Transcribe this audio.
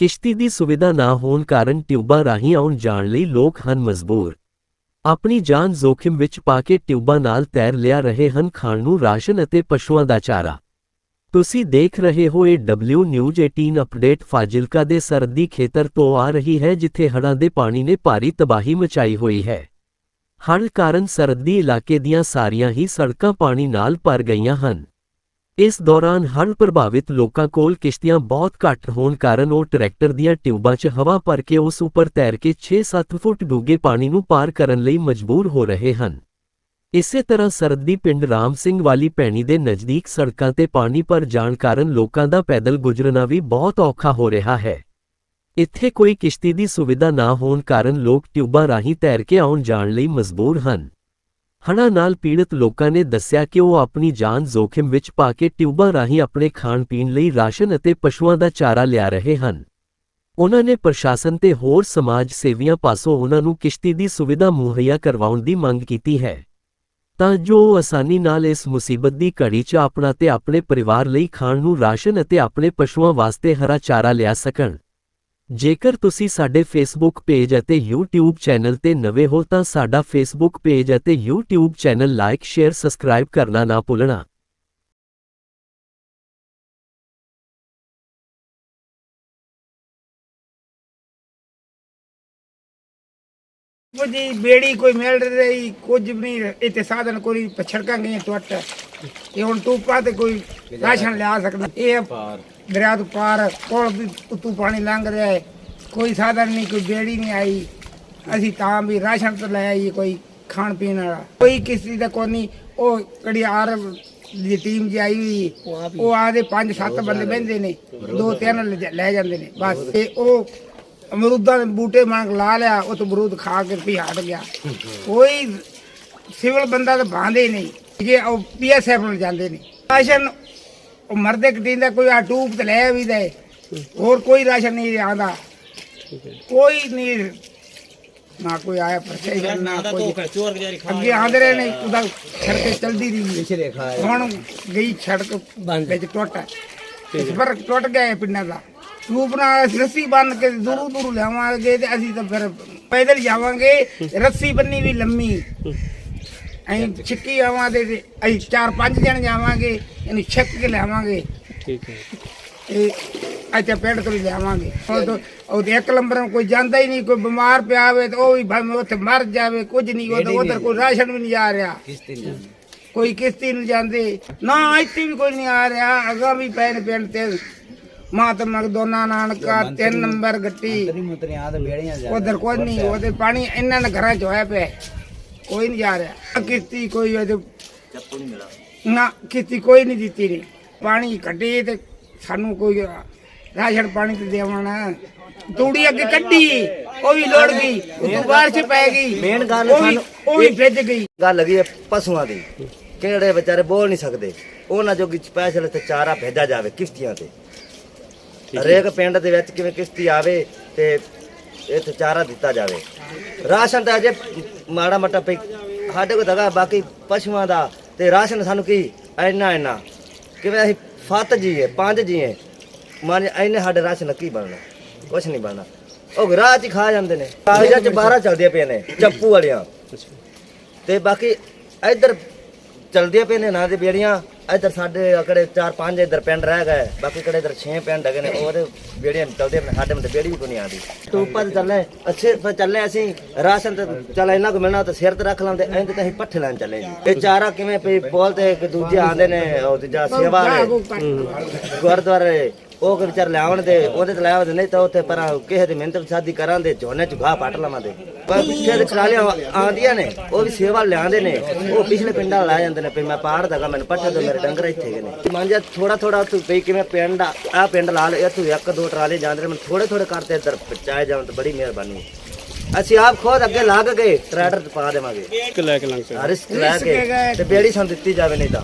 ਕਿਸ਼ਤੀ ਦੀ ਸੁਵਿਧਾ ਨਾ ਹੋਣ ਕਾਰਨ ਟਿਊਬਾਂ ਰਾਹੀਂ ਆਉਣ ਜਾਣ ਲਈ ਲੋਕ ਹਨ ਮਜਬੂਰ। ਆਪਣੀ ਜਾਨ ਜ਼ੋਖਿਮ ਵਿੱਚ ਪਾ ਕੇ ਟਿਊਬਾਂ ਨਾਲ ਤੈਰ ਲਿਆ ਰਹੇ ਹਨ ਖਾਣ ਨੂੰ ਰਾਸ਼ਨ ਅਤੇ ਪਸ਼ੂਆਂ ਦਾ ਚਾਰਾ। ਤੁਸੀਂ ਦੇਖ ਰਹੇ ਹੋ ਇਹ ਡਬਲਯੂ ਨਿਊਜ਼ 18 ਅਪਡੇਟ ਫਾਜ਼ਿਲਕਾ ਦੇ ਸਰਦੀ ਖੇਤਰ ਤੋਂ ਆ ਰਹੀ ਹੈ ਜਿੱਥੇ ਹੜ੍ਹਾਂ ਦੇ ਪਾਣੀ ਨੇ ਭਾਰੀ ਤਬਾਹੀ ਮਚਾਈ ਹੋਈ ਹੈ। ਹੜ੍ਹ ਕਾਰਨ ਸਰਦੀ ਇਲਾਕੇ ਦੀਆਂ ਸਾਰੀਆਂ ਹੀ ਸੜਕਾਂ ਪਾਣੀ ਨਾਲ ਭਰ ਗਈਆਂ ਹਨ। ਇਸ ਦੌਰਾਨ ਹੜ੍ਹ ਪ੍ਰਭਾਵਿਤ ਲੋਕਾਂ ਕੋਲ ਕਿਸ਼ਤੀਆਂ ਬਹੁਤ ਘੱਟ ਹੋਣ ਕਾਰਨ ਉਹ ਟਰੈਕਟਰ ਦੀਆਂ ਟਿਊਬਾਂ 'ਚ ਹਵਾ ਭਰ ਕੇ ਉਸ ਉੱਪਰ ਤੈਰ ਕੇ 6-7 ਫੁੱਟ ਡੂੰਘੇ ਪਾਣੀ ਨੂੰ ਪਾਰ ਕਰਨ ਲਈ ਮਜਬੂਰ ਹੋ ਰਹੇ ਹਨ। ਇਸੇ ਤਰ੍ਹਾਂ ਸਰਦੀ ਪਿੰਡ ਰਾਮ ਸਿੰਘ ਵਾਲੀ ਪੈਣੀ ਦੇ ਨਜ਼ਦੀਕ ਸੜਕਾਂ ਤੇ ਪਾਣੀ ਭਰ ਜਾਣ ਕਾਰਨ ਲੋਕਾਂ ਦਾ ਪੈਦਲ ਗੁਜ਼ਰਨਾ ਵੀ ਬਹੁਤ ਔਖਾ ਹੋ ਰਿਹਾ ਹੈ। ਇੱਥੇ ਕੋਈ ਕਿਸ਼ਤੀ ਦੀ ਸੁਵਿਧਾ ਨਾ ਹੋਣ ਕਾਰਨ ਲੋਕ ਟਿਊਬਾਂ ਰਾਹੀਂ ਤੈਰ ਕੇ ਆਉਣ ਜਾਣ ਲਈ ਮਜਬੂਰ ਹਨ। ਹਣਾ ਨਾਲ ਪੀੜਤ ਲੋਕਾਂ ਨੇ ਦੱਸਿਆ ਕਿ ਉਹ ਆਪਣੀ ਜਾਨ ਜ਼ੋਖਿਮ ਵਿੱਚ ਪਾ ਕੇ ਟਿਊਬਾਂ ਰਾਹੀਂ ਆਪਣੇ ਖਾਣ ਪੀਣ ਲਈ ਰਾਸ਼ਨ ਅਤੇ ਪਸ਼ੂਆਂ ਦਾ ਚਾਰਾ ਲਿਆ ਰਹੇ ਹਨ। ਉਹਨਾਂ ਨੇ ਪ੍ਰਸ਼ਾਸਨ ਤੇ ਹੋਰ ਸਮਾਜ ਸੇਵੀਆਂ ਪਾਸੋਂ ਉਹਨਾਂ ਨੂੰ ਕਿਸ਼ਤੀ ਦੀ ਸੁਵਿਧਾ ਮੁਹੱਈਆ ਕਰਵਾਉਣ ਦੀ ਮੰਗ ਕੀਤੀ ਹੈ। ਤਾਂ ਜੋ ਉਹ ਆਸਾਨੀ ਨਾਲ ਇਸ ਮੁਸੀਬਤ ਦੀ ਘੜੀ 'ਚ ਆਪਣਾ ਤੇ ਆਪਣੇ ਪਰਿਵਾਰ ਲਈ ਖਾਣ ਨੂੰ ਰਾਸ਼ਨ ਅਤੇ ਆਪਣੇ ਪਸ਼ੂਆਂ ਵਾਸਤੇ ਹਰਾ ਚਾਰਾ ਲਿਆ ਸਕਣ। ਜੇਕਰ ਤੁਸੀਂ ਸਾਡੇ ਫੇਸਬੁੱਕ ਪੇਜ ਅਤੇ YouTube ਚੈਨਲ ਤੇ ਨਵੇਂ ਹੋ ਤਾਂ ਸਾਡਾ ਫੇਸਬੁੱਕ ਪੇਜ ਅਤੇ YouTube channel like share subscribe ਕਰਨਾ ਨਾ ਭੁੱਲਣਾ। ਕੁਝ ਹੀ ਬੇੜੀ ਕੋਈ ਮਿਲ ਰਹੀ, ਕੁਝ ਵੀ ਨਹੀਂ, ਇੱਥੇ ਸਾਧਨ ਕੋਈ ਸੜਕਾਂ ਗਈਆਂ ਟੁੱਟ ਇਹ ਹੁਣ ਟੂਪਾ ਤੇ ਕੋਈ ਰਾਸ਼ਨ ਲਿਆ ਸਕਦਾ। ਇਹ ਦਰਿਆ ਤੋਂ ਪਾਰ ਕੋਲ ਵੀ ਉੱਤੋਂ ਪਾਣੀ ਲੰਘ ਰਿਹਾ ਹੈ। ਕੋਈ ਸਾਧਨ ਨਹੀਂ ਕੋਈ ਬੇੜੀ ਨਹੀਂ ਆਈ। ਅਸੀਂ ਤਾਂ ਵੀ ਰਾਸ਼ਨ ਤੋਂ ਲੈ ਆਈ ਕੋਈ ਖਾਣ ਪੀਣ ਵਾਲਾ। ਕੋਈ ਕਿਸੇ ਦਾ ਕੋਈ ਨਹੀਂ। ਉਹ ਕੜੀ ਆਰ ਦੀ ਟੀਮ ਜੀ ਆਈ ਹੋਈ ਉਹ ਆਦੇ ਪੰਜ ਸੱਤ ਬੰਦੇ ਬਹਿੰਦੇ ਨੇ। ਦੋ ਤਿੰਨ ਲੈ- ਜਾਂਦੇ ਨੇ। ਬਸ। ਤੇ ਉਹ ਅਮਰੂਦਾਂ ਦੇ ਬੂਟੇ ਮੰਗ ਲਾ ਲਿਆ ਉਹ ਤੋਂ ਅਮਰੂਦ ਖਾ ਕੇ ਵੀ ਹਟ ਗਿਆ। ਕੋਈ ਸਿਵਲ ਬੰਦਾ ਤਾਂ ਬਾਂਦੇ ਨਹੀਂ। ਜੇ ਉਹ ਪੀਐਸਐਫ ਨੂੰ ਜਾਂਦੇ ਨੇ। ਰਾਸ਼ਨ ਉਹ ਮਰਦੇ ਕਟੀਂਦਾ ਕੋਈ ਆ ਟੂਬ ਤੇ ਲੈ ਵੀ ਦੇ। ਹੋਰ ਕੋਈ ਰਾਸ਼ਨ ਨਹੀਂ ਆਂਦਾ ਕੋਈ ਨਹੀਂ ਨਾ ਕੋਈ ਆਇਆ ਪ੍ਰਸ਼ਾਸਨ ਨਾ ਕੋਈ। ਅੱਗੇ ਆਂਦੇ ਰਹੇ ਨੇ ਉਹਦਾ ਸੜਕ ਚਲਦੀ ਰਹੀ ਹੁਣ ਗਈ ਸੜਕ ਵਿੱਚ ਟੁੱਟ। ਇਸ ਪਰ ਟੁੱਟ ਗਏ ਪਿੰਡਾਂ ਦਾ। ਰੂਪ ਨਾਲ ਰੱਸੀ ਬੰਨ ਕੇ ਦੂਰੂ ਦੂਰੂ ਲਿਆਵਾਂਗੇ ਤੇ ਅਸੀਂ ਤਾਂ ਫਿਰ ਪੈਦਲ ਜਾਵਾਂਗੇ। ਰੱਸੀ ਬੰਨੀ ਵੀ ਲੰਮੀ। ਅਸੀਂ ਛਿੱਕੀ ਆਵਾਂਗੇ ਤੇ ਅਸੀਂ ਚਾਰ ਪੰਜ ਜਣ ਜਾਵਾਂਗੇ ਇਹਨੂੰ ਛਿੱਕ ਕੇ ਲਿਆਵਾਂਗੇ। ਠੀਕ ਹੈ। ਇਹ ਇੱਥੇ ਪਿੰਡ ਤੋਂ ਹੀ ਲਿਆਵਾਂਗੇ। ਉਹ ਉਹ ਇੱਕ ਲੰਬਰ ਕੋਈ ਜਾਂਦਾ ਹੀ ਨਹੀਂ ਕੋਈ ਬਿਮਾਰ ਪਿਆ ਹੋਵੇ ਤੇ ਉਹ ਵੀ ਭਾਵੇਂ ਉੱਥੇ ਮਰ ਜਾਵੇ ਕੁਝ ਨਹੀਂ ਉਧਰ ਉਧਰ ਕੋਈ ਰਾਸ਼ਨ ਵੀ ਨਹੀਂ ਆ ਰਿਹਾ। ਕੋਈ ਕਿਸ਼ਤੀ ਨਹੀਂ ਜਾਂਦੇ ਨਾ ਇੱਥੇ ਵੀ ਕੋਈ ਨਹੀਂ ਆ ਰਿਹਾ। ਅਗਾ ਵੀ ਪੈਣ ਪਿੰਡ ਤੇ ਮਾਤਮਾ ਦੋਨਾ ਨਾਨਕਾ ਤਿੰਨ ਨੰਬਰ ਗੱਟੀ। ਉਧਰ ਕੋਈ ਨਹੀਂ ਉਹਦੇ ਪਾਣੀ ਇਹਨਾਂ ਨੇ ਘਰਾਂ ਚ ਹੋਇਆ ਪਿਆ। ਕੋਈ ਨਹੀਂ ਜਾ ਰਿਹਾ। ਕਿਸ਼ਤੀ ਕੋਈ ਉਹਦੇ ਨਾ ਕਿਸ਼ਤੀ ਕੋਈ ਨਹੀਂ ਦਿੱਤੀ ਨਹੀਂ ਪਾਣੀ ਕੱਢੇ ਤੇ ਸਾਨੂੰ ਕੋਈ ਰਾਸ਼ਨ ਪਾਣੀ ਤੇ ਦੇਵਣਾ ਤੂੜੀ ਅੱਗੇ ਕੱਢੀ ਉਹ ਵੀ ਲੋੜ ਗਈ। ਉਦੋਂ ਬਾਰਿਸ਼ ਪੈ ਗਈ। ਮੇਨ ਗੱਲ ਉਹ ਵੀ ਉਹ ਵੀ ਭਿੱਜ ਗਈ। ਗੱਲ ਲੱਗੀ ਹੈ ਪਸ਼ੂਆਂ ਦੀ। ਕਿਹੜੇ ਵਿਚਾਰੇ ਬੋਲ ਨਹੀਂ ਸਕਦੇ। ਉਹਨਾਂ ਜੋਗੀ ਸਪੈਸ਼ਲ ਤੇ ਚਾਰਾ ਭੇਜਿਆ ਜਾਵੇ ਕਿਸ਼ਤੀਆਂ ਤੇ। ਹਰੇਕ ਪਿੰਡ ਦੇ ਵਿੱਚ ਕਿਵੇਂ ਕਿਸ਼ਤੀ ਆਵੇ ਤੇ ਇੱਥੇ ਚਾਰਾ ਦਿੱਤਾ ਜਾਵੇ। ਰਾਸ਼ਨ ਤਾਂ ਅਜੇ ਮਾੜਾ ਮੋਟਾ ਪਈ ਸਾਡੇ ਕੋਲ ਦਗਾ, ਬਾਕੀ ਪਸ਼ੂਆਂ ਦਾ ਤੇ ਰਾਸ਼ਨ ਸਾਨੂੰ ਕੀ, ਇੰਨਾ ਇੰਨਾ। ਕਿਵੇਂ ਅਸੀਂ ਫੱਤ ਜੀਏ, ਪੰਜ ਜੀਏ, ਮਾਨ ਇੰਨੇ ਸਾਡੇ ਰਾਸ਼ਨ ਕੀ ਬਣਨਾ? ਕੁਛ ਨਹੀਂ ਬਣਨਾ। ਉਹ ਰਾਹ ਚ ਖਾ ਜਾਂਦੇ ਨੇ। ਕਾਗਜ਼ਾਂ ਚ 12 ਚੱਲਦੀਆਂ ਪਈਆਂ ਨੇ, ਚੱਪੂ ਵਾਲੀਆਂ। ਤੇ ਬਾਕੀ ਇੱਧਰ ਚਲਦੀਆਂ ਪਏ ਨੇ ਨਾ ਦੇ ਬੇੜੀਆਂ। ਇੱਧਰ ਸਾਡੇ ਅਕੜੇ 4-5 ਇੱਧਰ ਪਿੰਡ ਰਹਿ ਗਏ। ਬਾਕੀ ਕਿਹੜੇ ਇੱਧਰ 6 ਪਿੰਡ ਹੈਗੇ ਨੇ ਉਹਦੇ ਬੇੜੀਆਂ ਚਲਦੇ ਨੇ ਸਾਡੇ ਮਤੇ ਬੇੜੀ ਵੀ ਕੋਈ ਨਹੀਂ ਆਉਂਦੀ। ਤੂੰ ਉੱਪਰ ਚੱਲੇ ਅੱਛੇ ਫਿਰ ਚੱਲੇ ਅਸੀਂ ਰਾਸ਼ਨ ਤੇ ਚੱਲ ਇੰਨਾ ਕੁ ਮਿਲਣਾ ਤਾਂ ਸਿਰ ਤੇ ਰੱਖ ਲਾਂਦੇ ਐਂ ਤੇ ਅਸੀਂ ਪੱਠੇ ਲੈਣ ਚੱਲੇ। ਜੀ ਇਹ ਚਾਰਾ ਕਿਵੇਂ ਪਈ ਬੋਲ ਤੇ ਇੱਕ ਦੂਜੇ ਆਂਦੇ ਨੇ ਉਹ ਦੂਜਾ ਸੇਵਾ ਵਾਲੇ। ਗੁਰਦੁਆਰੇ ਉਹ ਕਿ ਵਿਚਾਰ ਲਿਆਉਣ ਦੇ ਉਹਦੇ ਤੇ ਲਿਆਉਂਦੇ ਨਹੀਂ ਤਾਂ ਉੱਥੇ ਪਰ ਕਿਸੇ ਦੀ ਮਿਹਨਤ ਸਾਦੀ ਕਰਾਂ ਦੇ ਝੋਨੇ ਚ ਘਾਹ ਪੱਟ ਲਵਾਂ ਦੇ। ਪਰ ਪਿੱਛੇ ਦੇ ਟਰਾਲੀਆਂ ਆਉਂਦੀਆਂ ਨੇ ਉਹ ਵੀ ਸੇਵਾ ਲਿਆਉਂਦੇ ਨੇ ਉਹ ਪਿਛਲੇ ਪਿੰਡਾਂ ਲਾ ਜਾਂਦੇ ਨੇ ਵੀ ਮੈਂ ਪਾੜ ਦਗਾ ਮੈਨੂੰ ਪੱਠੇ ਤੋਂ ਮੇਰੇ ਡੰਗਰ ਇੱਥੇ ਹੈਗੇ ਨੇ। ਮੰਨ ਜਾ ਥੋੜਾ ਥੋੜਾ ਤੂੰ ਪਈ ਕਿਵੇਂ ਪਿੰਡ ਆ ਪਿੰਡ ਲਾ ਲੈ ਇੱਥੋਂ ਇੱਕ ਦੋ ਟਰਾਲੇ ਜਾਂਦੇ ਨੇ ਮੈਨੂੰ ਥੋੜੇ ਥੋੜੇ ਕਰਤੇ ਇੱਧਰ ਪਹੁੰਚਾਏ ਜਾਣ ਤਾਂ ਬੜੀ ਮਿਹਰਬਾਨੀ। ਅਸੀਂ ਆਪ ਖੁਦ ਅੱਗੇ ਲੱਗ ਕੇ ਟਰੈਕਟਰ ਪਾ ਦੇਵਾਂਗੇ। ਇੱਕ ਲੈ ਕੇ ਲੰਘ ਸਕਦੇ। ਰਿਸਕ ਲੈ ਕੇ ਤੇ ਬੇੜੀ ਸਾਨੂੰ ਦਿੱਤੀ ਜਾਵੇ ਨਹੀਂ ਤਾਂ।